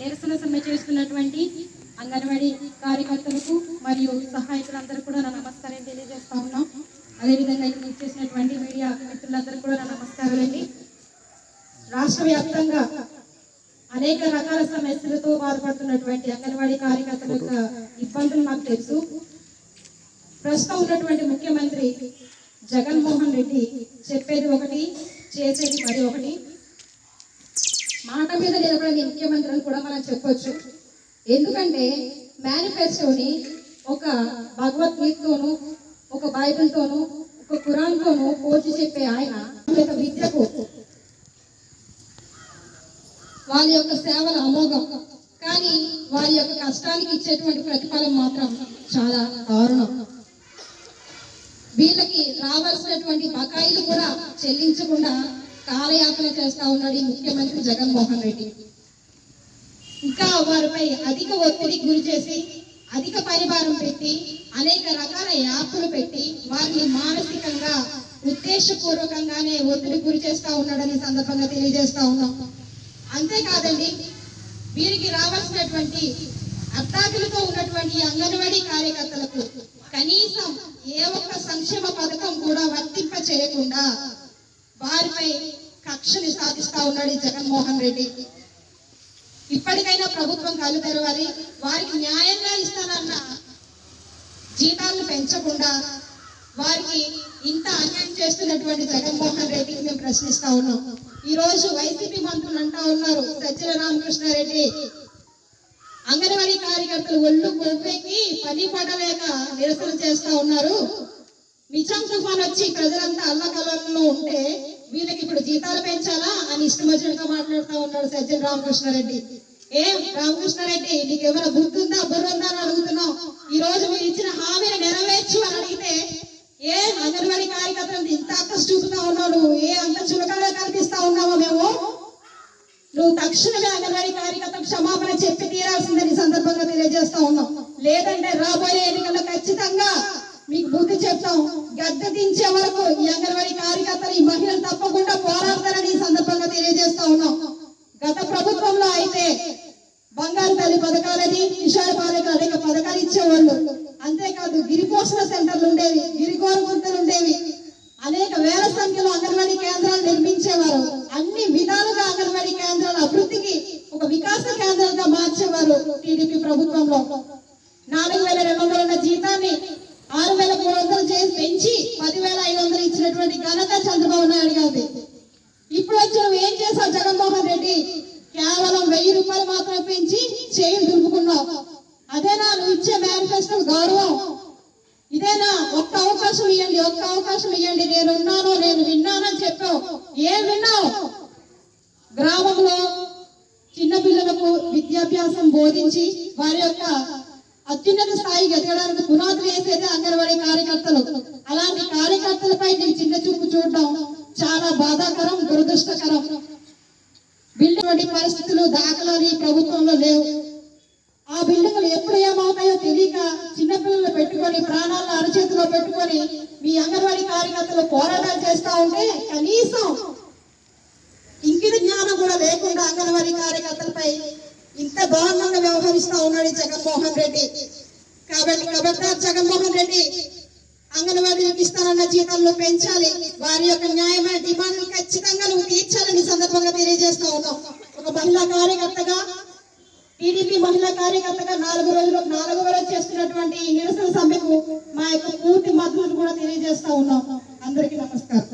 నిరసన సమ్మె చేస్తున్నటువంటి అంగన్వాడీ కార్యకర్తలకు మరియు సహాయకులందరూ కూడా నా నమస్కారం తెలియజేస్తా ఉన్నాం. అదేవిధంగా ఇక్కడ చేసినటువంటి మీడియా మిత్రులందరూ కూడా నా నమస్కారాలండి. రాష్ట్ర వ్యాప్తంగా అనేక రకాల సమస్యలతో బాధపడుతున్నటువంటి అంగన్వాడీ కార్యకర్తల యొక్క ఇబ్బందులు నాకు తెలుసు. ప్రస్తుతం ఉన్నటువంటి ముఖ్యమంత్రి జగన్మోహన్ రెడ్డి చెప్పేది ఒకటి చేసేది మరి ఒకటి. మాట మీద నిలబడే ముఖ్యమంత్రి అని కూడా మనం చెప్పొచ్చు. ఎందుకంటే మేనిఫెస్టోని ఒక భగవద్గీతతోనూ ఒక బైబిల్తోనూ ఒక కురాన్తోనూ పోల్చి చెప్పే ఆయన యొక్క విద్యకు వాళ్ళ యొక్క సేవల అమోఘం. కానీ వారి యొక్క కష్టానికి ఇచ్చేటువంటి ప్రతిఫలం మాత్రం చాలా దారుణం. వీళ్ళకి రావాల్సినటువంటి బకాయిలు కూడా చెల్లించకుండా కాలయాపన చేస్తా ఉన్నాడు ఈ ముఖ్యమంత్రి జగన్మోహన్ రెడ్డి. ఇంకా వారిపై అధిక ఒత్తిడికి గురి చేసి అధిక పరిభారం పెట్టి అనేక రకాల యాప్లు పెట్టి వారిని మానసికంగా ఉద్దేశపూర్వకంగానే ఒత్తిడి గురి చేస్తా ఉన్నాడని సందర్భంగా తెలియజేస్తా ఉన్నాం. అంతేకాదండి వీరికి రావాల్సినటువంటి అర్థాకులతో ఉన్నటువంటి అంగన్వాడీ కార్యకర్తలకు కనీసం ఏ ఒక్క సంక్షేమ పథకం కూడా వర్తింప చేయకుండా వారిపై కక్షని సాధిస్తా ఉన్నాడు ఈ జగన్మోహన్ రెడ్డి. ఇప్పటికైనా ప్రభుత్వం కళ్ళు తెరవాలి వారికి న్యాయంగా ఇస్తానన్న జీతాలను పెంచకుండా వారికి ఇంత అన్యాయం చేస్తున్నటువంటి జగన్మోహన్ రెడ్డికి మేము ప్రశ్నిస్తా ఉన్నాం. ఈ రోజు వైసీపీ మంత్రులు అంటా ఉన్నారు సజ్జల రామకృష్ణారెడ్డి. అంగన్వాడీ కార్యకర్తలు ఒళ్ళు కొవ్వెక్కి పని పడలేక నిరసన చేస్తా ఉన్నారు. నిజాం తుఫాన్ వచ్చి ప్రజలంతా అల్లకలంలో ఉంటే వీళ్ళకి ఇప్పుడు జీతాలు పెంచాలా అని ఇష్టమచ్చినట్టుగా మాట్లాడుతూ ఉన్నాడు సజ్జల రామకృష్ణారెడ్డి. ఏం రామకృష్ణారెడ్డి నీకు ఏమైనా గుర్తుందా బుర్రుందా అని అడుగుతున్నావు. ఈ రోజు మీరు ఇచ్చిన హామీని నెరవేర్చు అని అడిగితే ఏ అంగన్వాడీ కార్యకర్తలు ఇంత అక్కస్ చూపుతా ఉన్నావు నువ్వు? ఏ అంత చులకగా కనిపిస్తా ఉన్నావో మేము? నువ్వు తక్షణమే అంగన్వాడీ కార్యకర్త క్షమాపణ చెప్పి తీరాల్సిందని సందర్భంగా తెలియజేస్తా ఉన్నాం. లేదంటే రాబోయే ఎన్నికల్లో ఖచ్చితంగా మీకు బుద్ధి చెప్తాం గద్దె దించే వరకు ఈ అంగన్వాడీ కార్యకర్తలు ఈ మహిళలు తప్పకుండా పోరాడతారని ఈ సందర్భంగా తెలియజేస్తా ఉన్నాం. గత ప్రభుత్వంలో అయితే బంగారు తల్లి పథకాలని కిషోర్ బాలిక అనేక పథకాలు ఇచ్చేవాళ్ళు. అంతేకాదు గిరిపోషణ సెంటర్లు ఉండేవి గిరిగోర గుంతలు ఉండేవి. అనేక వేల సంఖ్యలో అంగన్వాడీ కేంద్రాలు నిర్మించేవారు. అన్ని విధాలుగా అంగన్వాడీ కేంద్రాల అభివృద్ధికి ఒక వికాస కేంద్రంగా మార్చేవారు టీడీపీ ప్రభుత్వంలో. నాలుగు వేల రెండు వందల జీతాన్ని ఆరు వేల పెంచి పదివేల ఐదు వందలు ఇచ్చినటువంటి ఘనత చంద్రబాబు నాయుడు గారిది. ఇప్పుడు వచ్చి నువ్వు ఏం చేసావు జగన్మోహన్ రెడ్డి? కేవలం వెయ్యి రూపాయలు మాత్రమే పెంచి చేయి దులుపుకున్నావు. అదేనా నువ్వు ఇచ్చే మేనిఫెస్టో గౌరవం? ఇదేనా ఒక్క అవకాశం ఇవ్వండి ఒక్క అవకాశం ఇవ్వండి నేను ఉన్నాను నేను విన్నానని చెప్పావు. ఏం విన్నావు? గ్రామంలో చిన్న పిల్లలకు విద్యాభ్యాసం బోధించి వారి యొక్క అత్యున్నత స్థాయికి ఎదగడానికి పునాదులు వేసేది అంగన్వాడీ కార్యకర్తలు. అలాంటి కార్యకర్తలపై నీకు చిన్న చూపు చూడడం చాలా బాధాకరం దురదృష్టకరం. బిల్డింగ్ పరిస్థితులు దాఖలాలు ఈ ప్రభుత్వంలో లేవు. ఆ బిల్డింగ్లు ఎప్పుడు ఏమవుతాయో తెలియక చిన్నపిల్లలు పెట్టుకొని ప్రాణాలను అరచేతిలో పెట్టుకొని మీ అంగన్వాడీ కార్యకర్తలు పోరాటాలు చేస్తా ఉంటే కనీసం ఇంకిన జ్ఞానం కూడా లేకుండా అంగన్వాడీ కార్యకర్తలపై ఇంత దారుణంగా వ్యవహరిస్తూ ఉన్నాడు జగన్మోహన్ రెడ్డి. కాబట్టి కాబట్టి జగన్మోహన్ రెడ్డి అంగన్వాడీలకు ఇస్తానన్న జీతాలను పెంచాలి. వారి యొక్క న్యాయమైన డిమాండ్లు ఖచ్చితంగా నువ్వు తీర్చాలని సందర్భంగా తెలియజేస్తా ఉన్నాం ఒక మహిళా కార్యకర్తగా టీడీపీ మహిళా కార్యకర్తగా నాలుగు రోజులు నాలుగు రోజులు చేస్తున్నటువంటి నిరసన సమ్మెకు మా యొక్క పూర్తి మద్దతు కూడా తెలియజేస్తా ఉన్నాం. అందరికీ నమస్కారం.